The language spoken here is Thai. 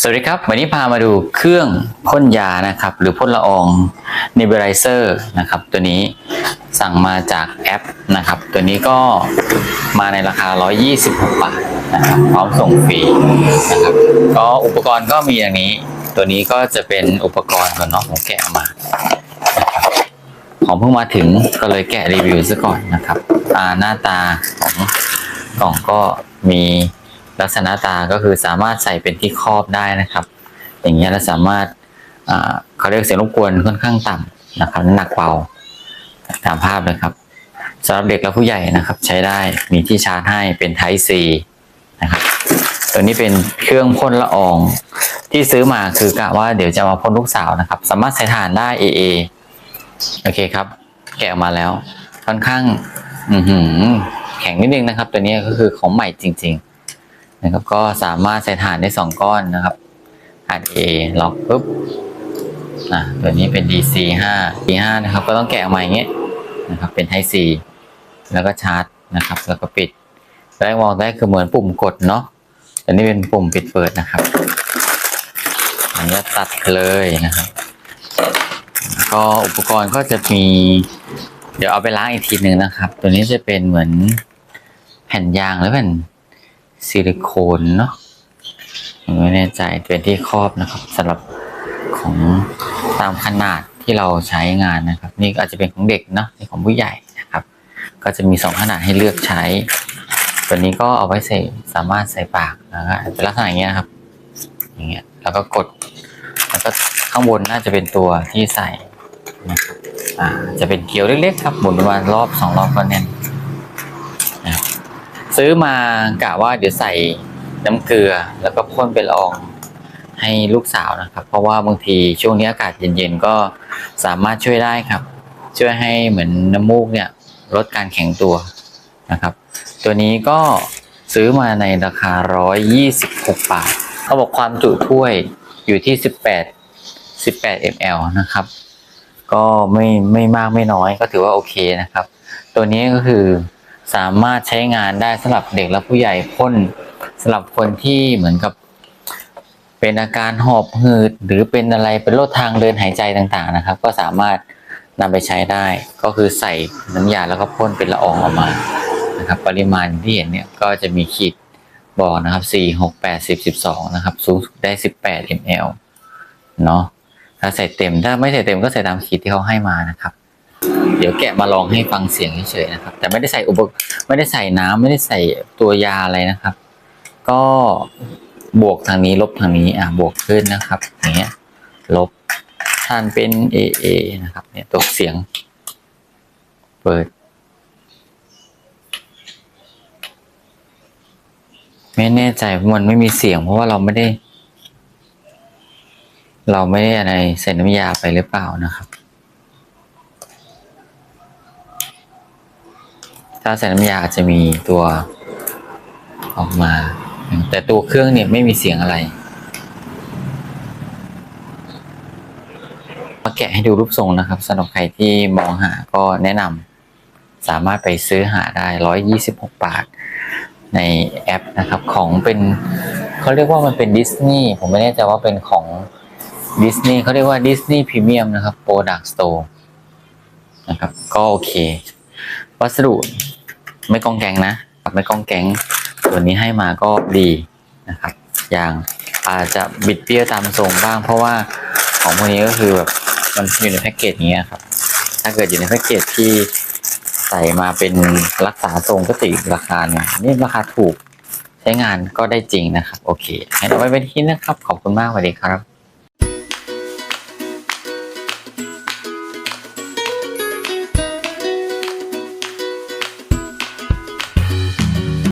สวัสดีครับ วันนี้พามาดูเครื่องพ่นยานะครับ หรือพ่นละออง Nebulizer นะครับ ตัวนี้สั่งมาจากแอปนะครับ ตัวนี้ก็มาในราคา 126 บาทนะครับพร้อมส่งฟรีนะครับก็อุปกรณ์ก็มีอย่างนี้ ตัวนี้ก็จะเป็นอุปกรณ์ก่อนเนาะผมแกะออกมาของเพิ่งมาถึงก็เลยแกะรีวิวซะก่อนนะครับ หน้าตาของกล่องก็มี ลักษณะตาก็คือสามารถใส่เป็นที่ครอบได้นะครับ อย่างเงี้ยแล้วสามารถเขาเรียกเสียงรบกวนค่อนข้างต่ำนะครับน้ำหนักเบาตามภาพเลยครับสำหรับเด็กและผู้ใหญ่นะครับ ใช้ได้มีที่ชาร์จให้เป็น Type C นะครับตัวนี้เป็นเครื่องพ่นละออง ที่ซื้อมาคือกะว่าเดี๋ยวจะมาพ่นลูกสาวนะครับ สามารถใช้ถ่านได้ AA โอเคครับ แกะออกมาแล้ว ค่อนข้าง อืแข็งนิดนึงนะครับ ตัวนี้ก็คือของใหม่จริง ๆ นะครับก็สามารถใส่ถ่านได้สองก้อนนะครับถ่าน A ล็อกปุ๊บอะตัวนี้เป็น DC 5 D 5 นะครับ ก็ต้องแกะออกมาอย่างเงี้ยนะครับเป็น Type C แล้วก็ชาร์จนะครับ แล้วก็ปิดแรกมองได้คือเหมือนปุ่มกดเนาะอันนี้เป็นปุ่มปิดเปิดนะครับอันนี้ตัดเลยนะครับ ก็อุปกรณ์ก็จะมี เดี๋ยวเอาไปล้างอีกทีหนึ่งนะครับ ตัวนี้จะเป็นเหมือนแผ่นยางหรือแผ่น ซิลิโคนเนาะไม่แน่ใจเป็นที่ครอบนะครับสำหรับของตามขนาดที่เราใช้งานนะครับ นี่อาจจะเป็นของเด็กเนาะนี่ของผู้ใหญ่นะครับ ก็จะมีสองขนาดให้เลือกใช้ ตัวนี้ก็เอาไว้ใส่สามารถใส่ปากนะครับเป็นลักษณะอย่างเงี้ยครับอย่างเงี้ยแล้วก็กดแล้วก็ข้างบนน่าจะเป็นตัวที่ใส่นะครับอ่าจะเป็นเกลียวเล็กๆครับหมุนประมาณรอบสองรอบก็แน่น ซื้อมากะว่าเดี๋ยวใส่น้ำเกลือแล้วก็พ่นเป็นละอองให้ลูกสาวนะครับ เพราะว่าบางทีช่วงนี้อากาศเย็นๆก็สามารถช่วยได้ครับ ช่วยให้เหมือนน้ำมูกเนี่ยลดการแข็งตัวนะครับ ตัวนี้ก็ซื้อมาในราคา 126 บาทเขาบอกความจุถ้วยอยู่ที่ 18 18 ml นะครับ ก็ไม่ไม่มากไม่น้อยก็ถือว่าโอเคนะครับ ตัวนี้ก็คือ สามารถใช้งานได้สำหรับเด็กและผู้ใหญ่พ่นสำหรับคนที่เหมือนกับ เป็นอาการหอบหืด หรือเป็นอะไรเป็นโรคทางเดินหายใจต่างๆนะครับ ก็สามารถนำไปใช้ได้ ก็คือใส่น้ำยาแล้วก็พ่นเป็นละอองออกมานะครับปริมาณที่เห็นเนี่ยก็จะมีขีดบอกนะครับ 4 6 8 10 12 นะครับ สูงสุดได้ 18 ml เนาะถ้าใส่เต็มถ้าไม่ใส่เต็มก็ใส่ตามขีดที่เขาให้มานะครับ เดี๋ยวแกะมาลองให้ฟังเสียงเฉยๆนะครับ แต่ไม่ได้ใส่อุปกรณ์ไม่ได้ใส่น้ำไม่ได้ใส่ตัวยาอะไรนะครับ ก็บวกทางนี้ลบทางนี้อะบวกขึ้นนะครับอย่างเงี้ยลบท่านเป็น AA นะครับ เนี่ยตัวเสียง เปิด ไม่แน่ใจมันไม่มีเสียง เพราะว่าเราไม่ได้ เราไม่ได้อะไรใส่น้ำยาไปหรือเปล่านะครับาใส่น้ำยาอาจจะมีตัวออกมา แต่ตัวเครื่องเนี่ยไม่มีเสียงอะไร มาแกะให้ดูรูปทรงนะครับสำหรับใครที่มองหาก็แนะนำสามารถไปซื้อหาได้ 126 บาท ในแอปนะครับของเป็นเขาเรียกว่ามันเป็นดิสนีย์ผมไม่แน่ใจว่าเป็นของดิสนีย์เขาเรียกว่าดิสนีย์พรีเมียมนะครับ Product Store นะครับ ก็โอเค วัสดุ ไม่กองแกงนะไม่กองแกงตัวนี้ให้มาก็ดีนะครับ อย่างอาจจะบิดเบี้ยวตามทรงบ้าง เพราะว่าของพวกนี้ก็คือแบบมันอยู่ในแพ็กเกจอย่างเงี้ยครับ ถ้าเกิดอยู่ในแพ็กเกจที่ใส่มาเป็นรักษาทรงก็ติราคาเนี่ยนี่ราคาถูกใช้งานก็ได้จริงนะครับ โอเคให้เราไว้เป็นที่นะครับ ขอบคุณมากสวัสดีครับ